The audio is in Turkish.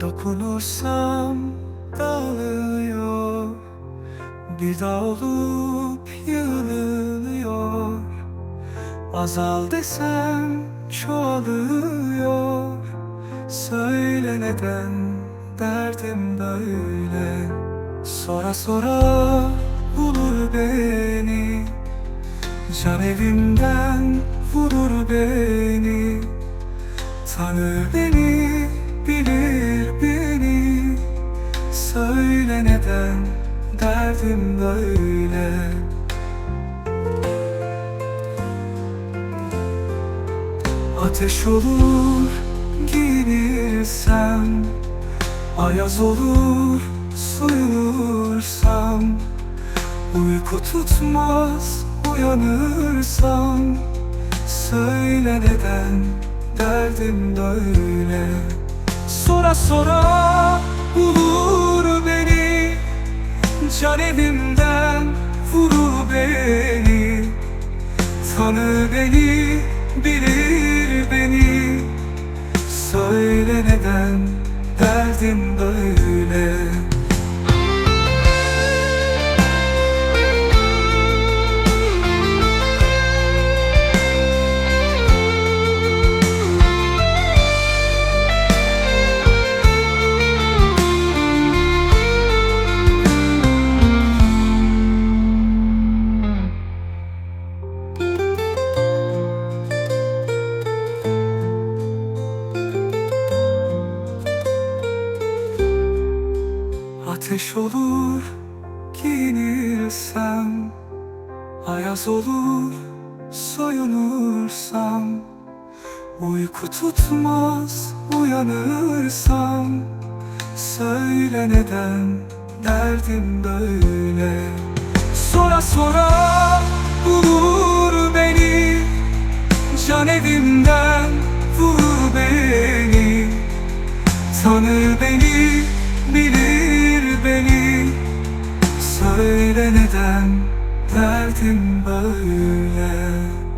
Dokunursam dağılıyor. Bir dağ olup yığılıyor. Azal desem çoğalıyor. Söyle neden derdim böyle? Sonra sonra bulur beni. Can evimden vurur beni. Tanır beni. Söyle neden derdim böyle? Ateş olur giyinirsem Ayaz olur soyunursam Uyku tutmaz uyanırsam Söyle neden derdim böyle? Sora sora bulur Can evimden vurur beni. Tanır beni, bilir beni. Söyle neden derdim böyle Ateş olur giyinirsem Ayaz olur soyunursam Uyku tutmaz uyanırsam Söyle neden derdim böyle? Sora sora bulur beni Can evimden vurur beni. Tanır beni, bilir beni Söyle neden derdim böyle